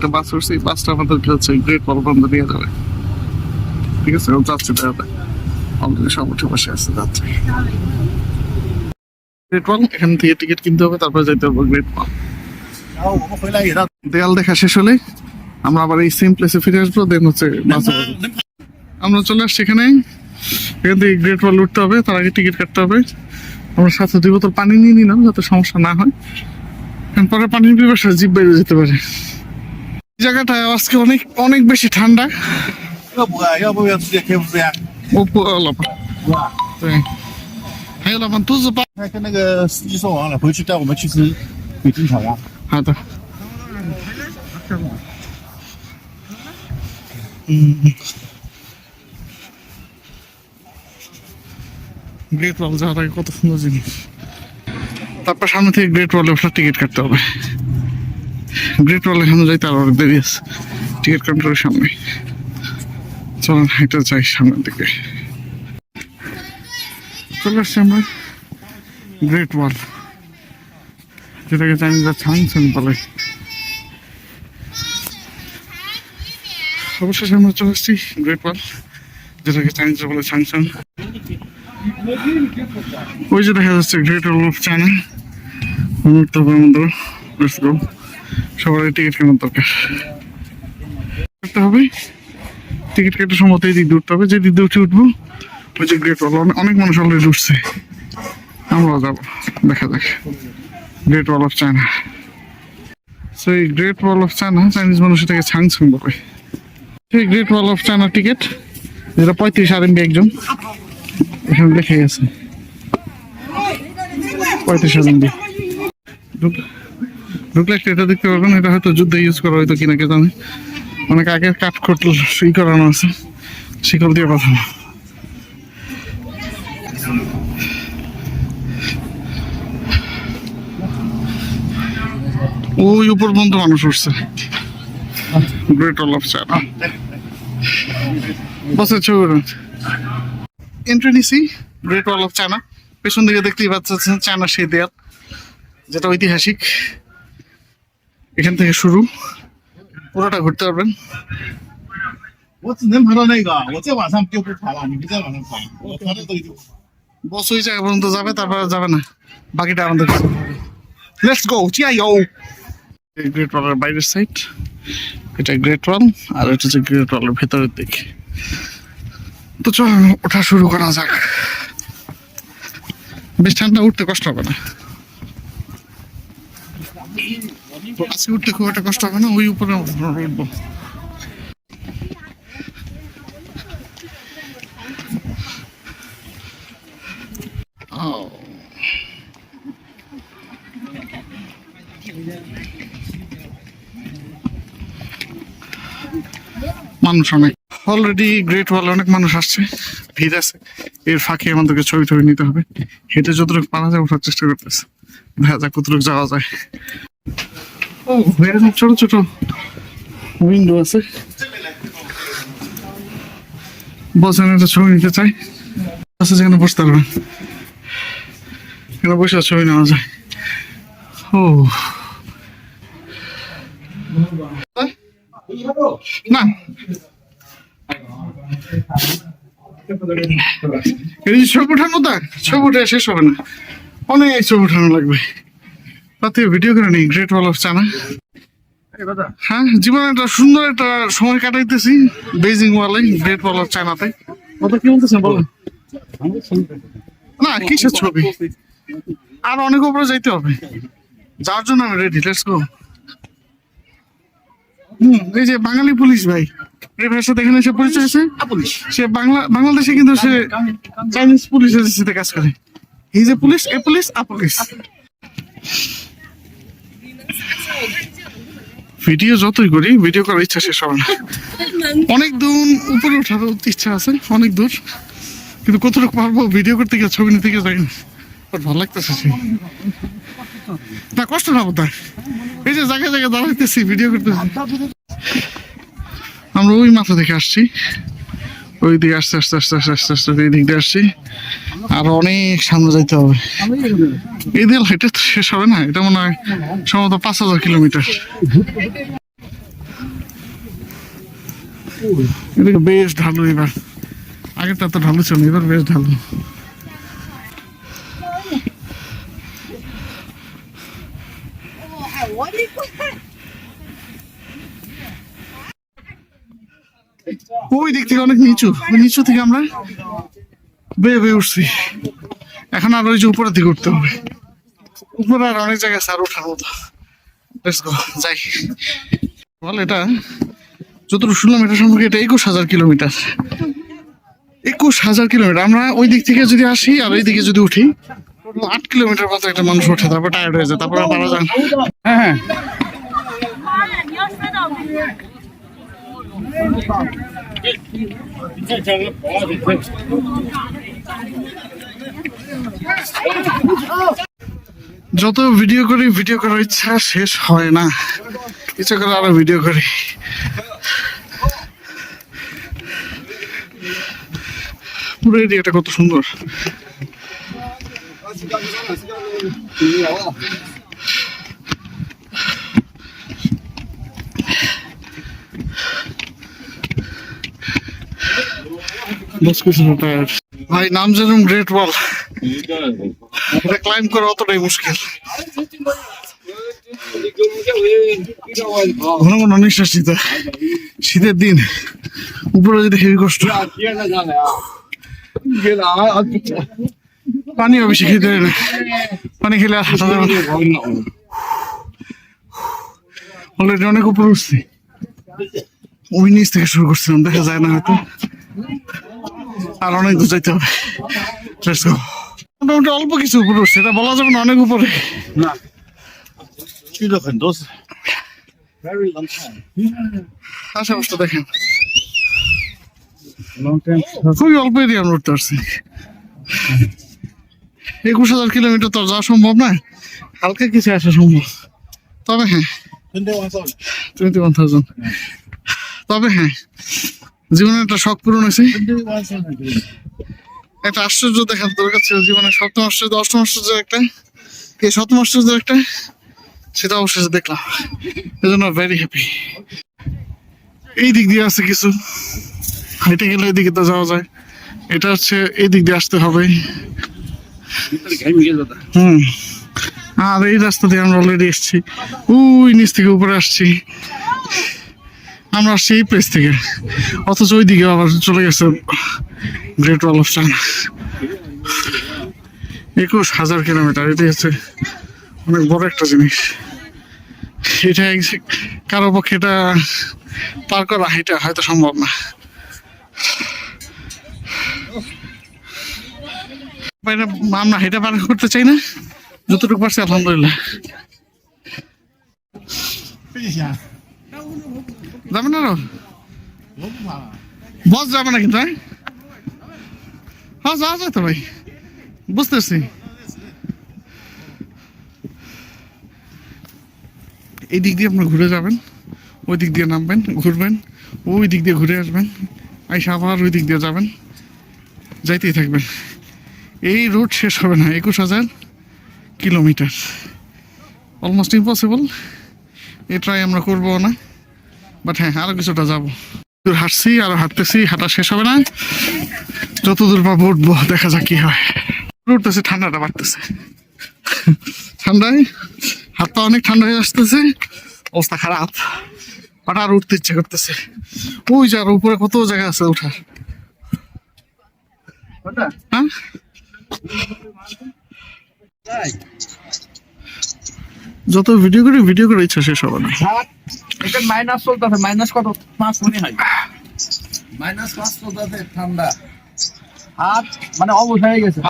একটা বাস উঠছে এই বাসটা আমাদের হচ্ছে গ্রেট বলবন্ধ নিয়ে যাবে। ঠিক আছে? যাচ্ছি দাদা অলরেডি সমুদ্র পাশে আছে যাচ্ছি। গ্রেট ওয়াল এখান থেকে টিকিট কিনতে হবে তারপরে হবে গ্রেট ওয়াল দেয়াল দেখা শেষ হলে আমরা আবার এই সেম প্লেসে ফিরে আসব দেন হচ্ছে আমরা চলে আসছি এখানে। এখান থেকে গ্রেট ওয়াল উঠতে হবে তার আগে টিকিট কাটতে হবে। আমরা সাথে দুই বোতল পানি নিয়ে নিলাম যাতে সমস্যা না হয়। পরে পানির পিপাসা জিভ বাইরে যেতে পারে। জায়গাটা আজকে অনেক অনেক বেশি ঠান্ডা। গ্রেট ওয়াল হ্যাঁ, হ্যাঁ, যাওয়ার আগে কত সুন্দর জিনিস। তারপর সামনে থেকে গ্রেট ওয়ালে টিকিট কাটতে হবে। গ্রেট ওয়ালে সামনে যাইতে আরও অনেক দেরি আছে। টিকিট কাউন্টারের সামনে। চলুন, হাইটা যাই সামনের দিকে। চলে আসছি আমরা গ্রেট ওয়াল যেটাকে চাইনিজরা ছাংছেন বলে। অবশেষে আমরা চলে এসেছি গ্রেট ওয়াল যেটাকে চাইনিজরা বলে ছাংছেন ওই যে দেখা যাচ্ছে গ্রেট ওয়াল অফ চায়না উন্নত আমাদের লেটস গো সবার টিকিট কেনার দরকার। হবে। টিকিট কেটে সম্ভবত এই দিক উঠতে হবে। যে দিক উঠে উঠবো, ওই যে গ্রেট ওয়াল অনেক মানুষ অলরেডি উঠছে। আমরাও যাব, দেখা যাক। Great wall of China so এই great wall of China Chinese মানুষ এটাকে ছাংছং বলে। সেই great wall of China ticket যেটা পঁয়ত্রিশ আর এমবি একজন, এখানে লেখা গেছে পঁয়ত্রিশ আর ঢুকলে একটা এটা দেখতে পারবেন এটা হয়তো যুদ্ধে ইউজ করা হয়তো কিনা কে জানে। অনেক আগে কাঠ খোটল ই করানো আছে শিকল দিয়ে বাঁধানো। ওই উপর পর্যন্ত মানুষ উঠছে। গ্রেট ওয়াল অফ চায়না বসে ছবি এন্ট্রি নিছি গ্রেট ওয়াল অফ চায়না পেছন দিকে দেখতেই পাচ্ছেন চায়না সেই দেয়াল, যেটা ঐতিহাসিক। এখান থেকে শুরু। পুরোটা ঘুরতে পারবেন। বস ওই জায়গা পর্যন্ত যাবে, তারপরে যাবে না। বাকিটা আমাদের লেটস গো চিয়া ইয়ো গ্রেট ওয়ালের বাইরের সাইড এটা গ্রেট ওয়াল আর এটা হচ্ছে গ্রেট ওয়ালের ভেতরের দিক। তো চল ওঠা শুরু করা যাক। বেশ ঠান্ডা, উঠতে কষ্ট হবে না। উঠতে খুব একটা কষ্ট হবে না, ওই উপরে উঠবো. মানুষ অনেক অলরেডি গ্রেট ওয়াল অনেক মানুষ আসছে, ভিড় আছে। এর ফাঁকে আমাদেরকে ছবি টবি নিতে হবে। হেঁটে যতটুকু পারা যায়, ওঠার চেষ্টা করতেছে। দেখা যাক কতটুকু যাওয়া যায়। ও এরকম ছোট ছোট উইন্ডো আছে। বসেন একটা ছবি নিতে চাই। আছে যেখানে বসতে পারবেন। এখানে বসে ছবি নেওয়া যায়। ও। না। এই ছবি উঠানো তা ছবি উঠে শেষ হবে না। অনেক ছবি উঠানো লাগবে। রাতে ভিডিও করে নিই গ্রেট ওয়াল অফ চানা হ্যাঁ জীবনে একটা সুন্দর একটা সময় কাটাইতেছি বেজিং ওয়ালে গ্রেট ওয়াল অফ চায়নাতে কত কি বলতেছেন বলেন। না কিসের ছবি? আর অনেক উপরে যাইতে হবে। যার জন্য আমি রেডি লেটস গো হুম এই যে বাঙালি পুলিশ ভাই এই ভাইয়ের সাথে এখানে এসে পরিচয় হয়েছে? সে বাংলা বাংলাদেশে কিন্তু সে চাইনিজ পুলিশ এজেন্সিতে কাজ করে। হি যে police a police a police. Video যতই করি, ভিডিও করার ইচ্ছা শেষ হবে না। অনেক দূর উপরে ওঠার ইচ্ছা আছে, অনেক দূর। কিন্তু কতটুকু পারব, ভিডিও করতে গিয়ে ছবি নিতে গিয়ে যাই না। ভালো লাগতেছে সে। না, কষ্ট না বোধ এই যে জায়গায় জায়গায় দাঁড়াইতেছি, ভিডিও করতে আমরা ওই মাথা থেকে আসছি। ওই দিকে আস্তে আস্তে আস্তে আস্তে আস্তে আস্তে এই দিক দিয়ে আসছি। আর অনেক সামনে যাইতে হবে। এই দিয়ে হেঁটে তো শেষ হবে না, এটা মনে হয় সম্ভবত পাঁচ হাজার কিলোমিটার। এদিকে বেশ ঢালু এবার। আগেরটা তো ঢালু ছিল এবার বেশ ঢালু। ওই দিক থেকে অনেক নিচু। নিচু থেকে আমরা বেয়ে বেয়ে উঠছি। এখন আর ওই যে উপরের দিকে উঠতে হবে। উপরে আর অনেক জায়গা আছে আর ওঠার মতো। যাই। বল, এটা যতটুকু শুনলাম, এটা সম্পর্কে এটা একুশ হাজার কিলোমিটার। একুশ হাজার কিলোমিটার। আমরা ওই দিক থেকে যদি আসি আর ওই দিকে যদি উঠি, আট কিলোমিটার মতো একটা মানুষ ওঠে, তারপর টায়ার্ড হয়ে যায়, তারপর আর পারা যায় না। হ্যাঁ হ্যাঁ। যত ভিডিও করি ভিডিও করার ইচ্ছা শেষ হয় না। ইচ্ছা করে আরও ভিডিও করি। পুরো এরিয়াটা কত সুন্দর। বস কিছু না ভাই, নাম যেরকম গ্রেট ওয়াল এটা ক্লাইম্ব করা অতটাই মুশকিল। ঘন ঘন নিঃশ্বাস নিতে শীতের দিন। উপরে যদি হেভি কষ্ট। পানিও বেশি খেতে না। পানি খেলে আর হাঁটা যাবে অলরেডি অনেক উপরে উঠছি। ওই নিচ থেকে শুরু করছিলাম, দেখা যায় না হয়তো। আর অনেক গুছাইতে হবে। মোটামুটি অল্প কিছু উপরে সেটা বলা যাবে না অনেক উপরে। দেখেন খুবই উঠতে পারছি। একুশ হাজার কিলোমিটার তো যাওয়া সম্ভব না হালকা কিছু আসা সম্ভব। তবে হ্যাঁ। ওয়ান থাউজেন্ড তবে হ্যাঁ। জীবনে একটা শখ পূরণ হয়েছে. একটা আশ্চর্য দেখার দরকার ছিল জীবনে। সপ্তম আশ্চর্য অষ্টম আশ্চর্য একটা। এই সপ্তম আশ্চর্য একটা সেটা অবশেষে দেখলাম। এজন্য ভেরি হ্যাপি এই দিক দিয়ে আছে কিছু। হেঁটে গেলে এদিকে তো যাওয়া যায়। এটা হচ্ছে এই দিক দিয়ে আসতে হবে। হুম। আর এই রাস্তা দিয়ে আমরা অলরেডি এসেছি। ওই নিচ থেকে উপরে আসছি। আমরা সেই প্লেস থেকে। অথচ ওইদিকে আবার চলে গেছে গ্রেট ওয়াল অফ চায়না একুশ হাজার কিলোমিটার এটি হচ্ছে অনেক বড় একটা জিনিস। এটা কারও পক্ষে এটা পার করা এটা হয়তো সম্ভব না। আমরা হেঁটে পার করতে চাই না? যতটুকু পারছি, আলহামদুলিল্লাহ। যাবে না বস যাবে না কিন্তু হ্যাঁ? হ্যাঁ? যাওয়া যায় তো ভাই। বুঝতেছি। এই দিক দিয়ে আপনার ঘুরে যাবেন ওই দিক দিয়ে নামবেন ঘুরবেন ওই দিক দিয়ে ঘুরে আসবেন আই আবার ওই দিক দিয়ে যাবেন যাইতেই থাকবেন। এই রুট শেষ হবে না একুশ হাজার কিলোমিটার। অলমোস্ট ইম্পসিবল এ ট্রাই আমরা করব না। বাট হ্যাঁ আরও কিছুটা যাব। দূর হাঁটছি, আর হাঁটতেছি, হাঁটা শেষ হবে না। যতদূর পাবো উঠবো, দেখা যাক কি হয়। উঠতেছে, ঠান্ডাটা বাড়তেছে। ঠান্ডায়? হাত পা অনেক ঠান্ডা হয়ে আসতেছে। অবস্থা খারাপ। হঠাৎ আর উঠতে ইচ্ছে করতেছে। ওই যে আর উপরে কত জায়গা আছে ওঠার হ্যাঁ? যত ভিডিও করি ভিডিও করে ইচ্ছা শেষ হবে না। এটা মাইনাস চলতেছে মাইনাস কত? পাঁচ মনে হয়। মাইনাস পাঁচ চলতেছে ঠান্ডা। হাত মানে অবশ হয়ে গেছে।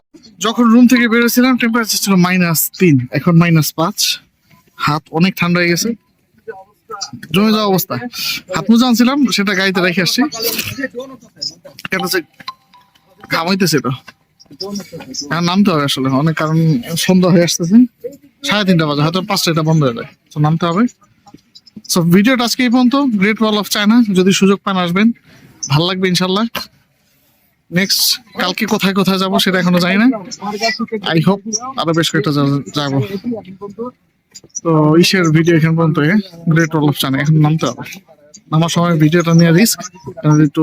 যখন রুম থেকে বেরোছিলাম টেম্পারেচার ছিল মাইনাস তিন এখন মাইনাস পাঁচ। হাত অনেক ঠান্ডা হয়ে গেছে। জমে যাওয়া অবস্থা। হাত মোজা আনছিলাম সেটা গাড়িতে রেখে আসছি। কেন এখন নামতে হবে আসলে অনেক কারণ সন্ধ্যা হয়ে আসতেছে। সাড়ে তিনটা বাজে হয়তো পাঁচটা এটা বন্ধ হয়ে যায়। তো নামতে হবে। সো ভিডিওটা আজকে এই পর্যন্ত। গ্রেট ওয়াল অফ চায়না যদি সুযোগ পান আসবেন। ভালো লাগবে ইনশাল্লাহ নেক্সট কালকে কোথায় কোথায় যাব সেটা এখনও জানি না। আই হোপ আরও বেশ কয়েকটা যাব। তো ইসের ভিডিও এখান পর্যন্ত গ্রেট ওয়াল অফ চায়না এখন নামতে হবে। নামার সময় ভিডিওটা নিয়ে রিস্ক একটু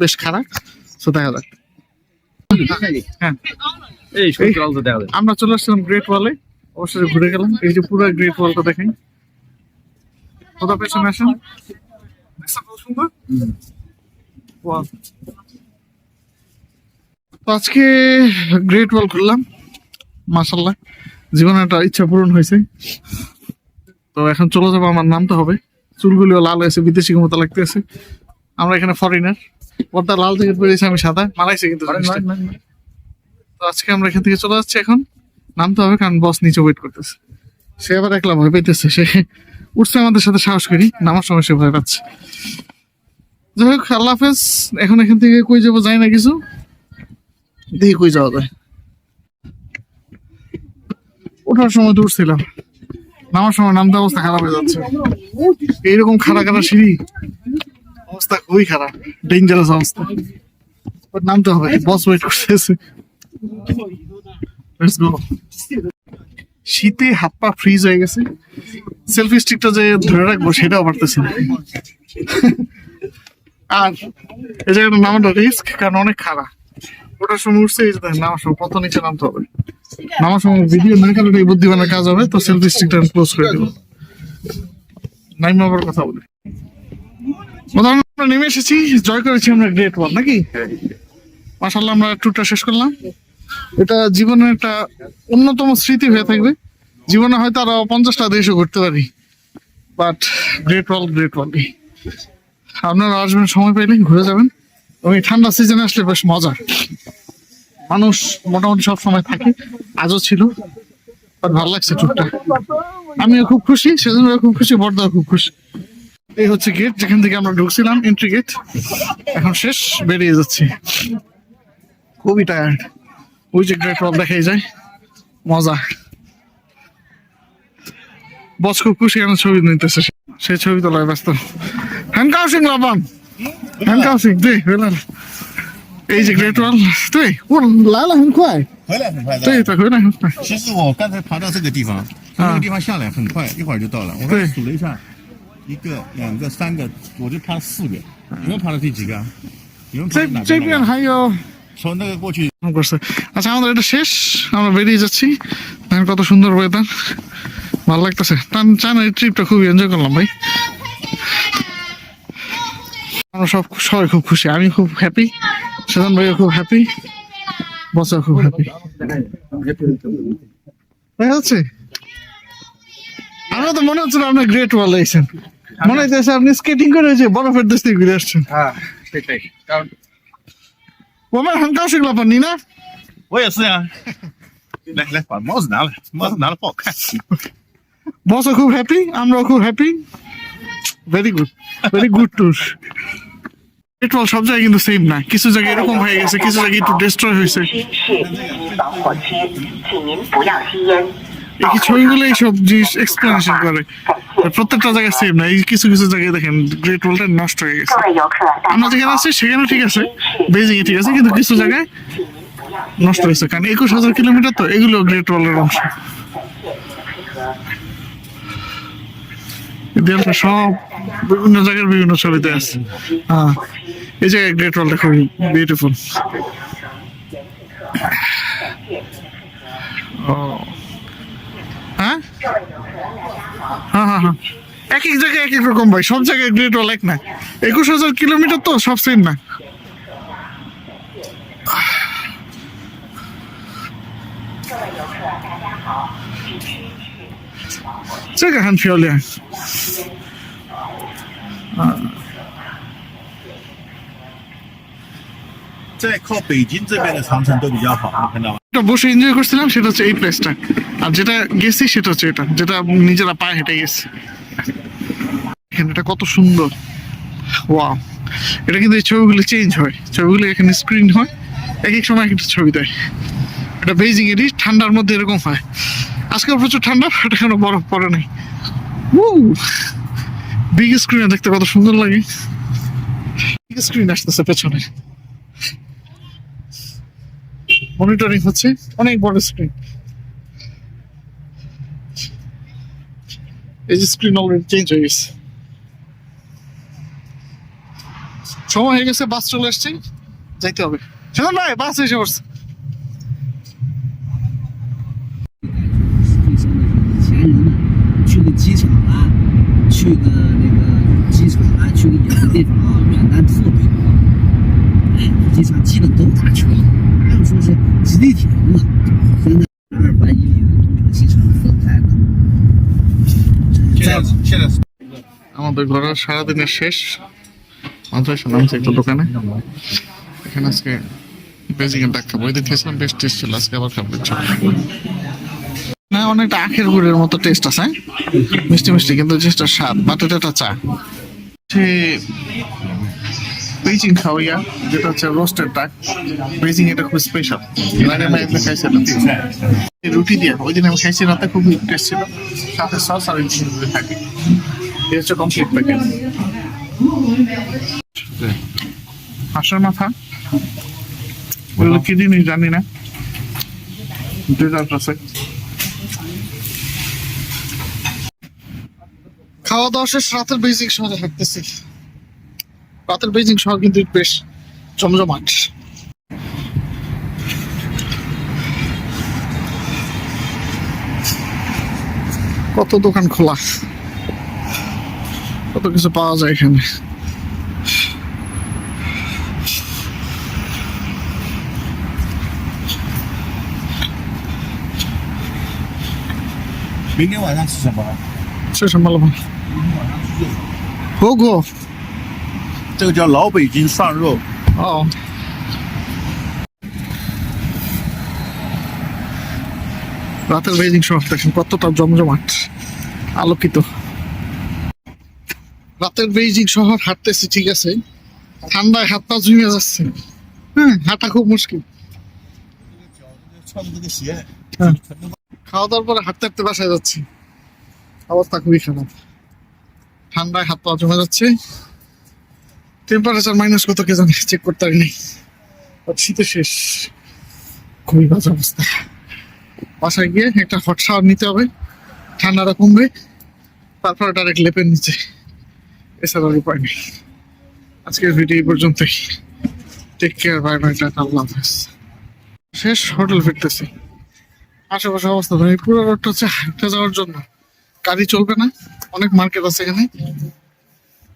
বেশ খারাপ। সো দেখা যাক। হ্যাঁ। আমরা চলে আসছিলাম গ্রেট ওয়ালে অবশ্যই ঘুরে গেলাম। এই যে পুরো গ্রেট ওয়ালটা দেখেন। কোথা পেছনে আসেন সুন্দর তো আজকে গ্রেট ওয়াল করলাম মাসাল্লাহ জীবনে একটা ইচ্ছা পূরণ হয়েছে। তো এখন চলে যাব আমার নামতে হবে। চুলগুলিও লাল হয়েছে বিদেশি মতো লাগতেছে। আমরা এখানে ফরেনার পর্দা লাল থেকে পরেছি আমি সাদা। মারাইছে কিন্তু। তো আজকে আমরা এখান থেকে চলে যাচ্ছি এখন। নামতে হবে কারণ বস নিচে ওয়েট করতেছে। সে আবার একলা ভয় পেতেছে সে উঠছে আমাদের সাথে সাহস করি, নামার সময় সে ভয় পাচ্ছে। যাই হোক, আল্লাহ হাফেজ, এখন এখান থেকে কই যাব যাই না কিছু। দেখি কই যাওয়া যায়। ওঠার সময় তো উঠছিলাম। নামার সময় নামতে অবস্থা খারাপ হয়ে যাচ্ছে। এইরকম খারাপ খারাপ সিঁড়ি, অবস্থা খুবই খারাপ ডেঞ্জারাস অবস্থা। নামতে হবে বস ওয়েট করতেছে. শীতে হাত পা ফ্রিজ হয়ে গেছে। সেলফি স্টিকটা যে ধরে রাখব, সেটাও পারতেছি না। আর এই জায়গাটা নামাটা রিস্ক কারণ অনেক খারাপ। ওটার সময় উঠছে, এই যে নামার সময় কত নিচে নামতে হবে। নামার সময় ভিডিও না কারণে বুদ্ধিমানের কাজ হবে, তো সেলফি স্টিকটা আমি ক্লোজ করে দেবো। নাইম আবার কথা বলি। আমরা নেমে এসেছি। জয় করেছি আমরা গ্রেট ওয়ান নাকি? মাসাল্লাহ আমরা ট্যুরটা শেষ করলাম। এটা জীবনের একটা অন্যতম স্মৃতি হয়ে থাকবে। জীবনে হয়তো আরও পঞ্চাশটা দেশও ঘুরতে পারি। But great wall great wall আপনারা আসবেন, সময় পেলে ঘুরে যাবেন। এবং ঠান্ডা সিজনে আসলে বেশ মজা মানুষ মোটামুটি সব সময় থাকে। আজও ছিল বাট ভালো লাগছে ট্যুরটা আমিও খুব খুশি সেজন্য খুব খুশি বর্দাও খুব খুশি। এই হচ্ছে গেট যেখান থেকে আমরা ঢুকছিলাম এন্ট্রি গেট এখন শেষ, বেরিয়ে যাচ্ছি। খুবই টায়ার্ড ওই যে গ্রেট ওয়াল দেখাই যায় মজা বস খুব খুশি কেন ছবি নিতেছে সে। সে ছবি তোলায় ব্যস্ত হ্যান্ড কাউসিং লাবান হ্যান্ড কাউসিং তুই বেলাল এই যে গ্রেট ওয়াল তুই ও লালা很快回来很快的。对对回来很快其实我刚才爬到这个地方，从那个地方下来很快，一会儿就到了。我刚才数了一下，一个、两个、三个，我就爬了四个。你们爬了第几个啊？你们爬这哪这边还有 সন্ধ্যাকে পৌঁছে আচ্ছা আমাদের এটা শেষ। আমরা বেরিয়ে যাচ্ছি। কত সুন্দর ভালো চান এই ট্রিপটা এনজয় করলাম ভাই। আমরা সবাই খুব খুশি। খুব হ্যাপি সেজন ভাইও খুব হ্যাপি খুব হ্যাপি তো মনে হচ্ছিল আপনি গ্রেট ওয়াল আইছেন মনে হচ্ছে আপনি স্কেটিং করে বরফের দেশ থেকে ঘুরে আসছেন। হ্যাঁ সেটাই। কারণ ওমান হানকাও শিখলাম আপনি না 我也是呀、来来，把帽子拿来，帽子拿了不好看。 বসও খুব হ্যাপি আমরাও খুব happy very good very good tour petrol সব জায়গায় কিন্তু সেম না কিছু জায়গায় এরকম হয়ে গেছে কিছু জায়গায় একটু ডিস্ট্রয় হয়েছে এই ছবিগুলো এইসব জিনিস এক্সপ্লেনেশন করে? প্রত্যেকটা জায়গায় সেম না, এই কিছু কিছু জায়গায় দেখেন গ্রেট ওয়ালটা নষ্ট হয়ে গেছে। আমরা যেখানে আছি সেখানে ঠিক আছে বেজিং এ ঠিক আছে, কিন্তু কিছু জায়গায় নষ্ট হয়েছে, কারণ একুশ হাজার কিলোমিটার তো এগুলো গ্রেট ওয়ালের অংশ। দেয়ালটা সব বিভিন্ন জায়গার বিভিন্ন ছবিতে আছে। হ্যাঁ এই জায়গায় গ্রেট ওয়ালটা খুবই বিউটিফুল ও হ্যাঁ হ্যাঁ হ্যাঁ এক এক জায়গায় এক এক রকম ভাই সব জায়গায় গ্রেট ওয়াল এক না একুশ হাজার কিলোমিটার তো সব সেম না这个很漂亮。在靠北京这边的长城都比较好，你看到吗？ বসে এনজয় করছিলাম, সেটা হচ্ছে এই প্লেসটা আর যেটা গেছি, সেটা হচ্ছে এটা, যেটা নিজেরা পায়ে হেঁটে গেছি। এটা কত সুন্দর। ওয়াও এটা কিন্তু এই ছবিগুলো চেঞ্জ হয়। ছবিগুলো এখানে স্ক্রিন হয় এক এক সময় এক একটা ছবি দেয়। এটা বেজিং এরই, ঠান্ডার মধ্যে এরকম হয়। আজকে প্রচুর ঠান্ডা এটা কেন বরফ পড়ে নাই। বিগ স্ক্রিনে দেখতে কত সুন্দর লাগে। বিগ স্ক্রিন আসতেছে পেছনে। মনিটরিং হচ্ছে, অনেক বড় স্ক্রিন এই যে স্ক্রিন অলরেডি চেঞ্জ হয়ে গেছে। সময় হয়ে গেছে বাস চলে এসছে যাইতে হবে। সেজন ভাই বাস এসে পড়ছে। Sneaky. Look. আমাদের ঘোরা সারাদিনের শেষ। মাদ্রাসা নামছে একটা দোকানে। এখানে আজকে বেজিংয়ের ডাক খাব এদিকে খেয়েছিলাম বেশ টেস্ট ছিল আজকে আবার খাবার খাব না অনেকটা আখের গুড়ের মতো টেস্ট আছে হ্যাঁ? মিষ্টি মিষ্টি কিন্তু জিনিসটা স্বাদ বাট এটা চা। সে বেজিং খাওয়াইয়া, যেটা হচ্ছে রোস্টেড ডাক বেজিং এটা খুব স্পেশাল আগে খাইছিলাম। রুটি দিয়ে, ওই দিন আমি খাইছি, রাতে খুব টেস্ট ছিল। সাথে সস আর থাকে। এটা হচ্ছে কমপ্লিট হাঁসের মাথা। এগুলো কি জিনিস জানি না। ডেজার্ট আছে। খাওয়া দাওয়া শেষ, রাতের বেজিং শহরে হাঁটতেছি। রাতের বেজিং শহর কিন্তু বেশ জমজমাট কত দোকান খোলা কত কিছু পাওয়া যায় এখানে 明天晚上吃什么？吃什么了吗？火锅 这个叫老北京涮肉， ও রাতের বেজিং শহর দেখেন কতটা জমজমাট আলোকিত রাতের বেজিং শহর হাঁটতেছি ঠিক আছে ঠান্ডায় হাত পা জুমে যাচ্ছে হ্যাঁ হাঁটা খুব মুশকিল 穿的这个鞋， খাওয়া দাওয়ার পরে হাঁটতে হাঁটতে বাসায় যাচ্ছি অবস্থা খুবই খারাপ ঠান্ডায় হাত পা জমে যাচ্ছে টেম্পারেচার মাইনাস কত কে জানি চেক করতে পারিনি। শীতে শেষ। খুবই বাজে অবস্থা। বাসায় গিয়ে একটা হট শাওয়ার নিতে হবে। ঠান্ডাটা কমবে। তারপরে ডাইরেক্ট লেপের নিচে। এছাড়া উপায় নেই। আজকের ভিডিও পর্যন্তই। Take care bye bye tata, আল্লাহ হাফেজ। শেষ হোটেল ফিরতেছি। আশেপাশে অবস্থা পুরো রোডটা হচ্ছে হাঁটতে যাওয়ার জন্য। গাড়ি চলবে না। অনেক মার্কেট আছে এখানে।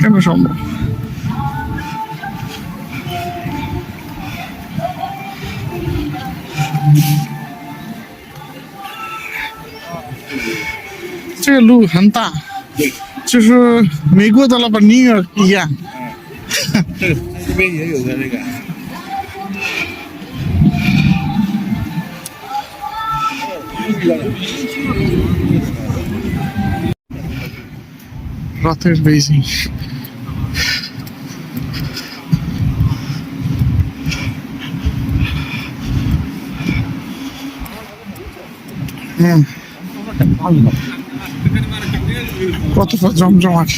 কেন সম্ভব这个路很大，就是美国的那个尼尔一样。这个这边也有个那个。 রাতের বেজিং কতটা জমজমাট?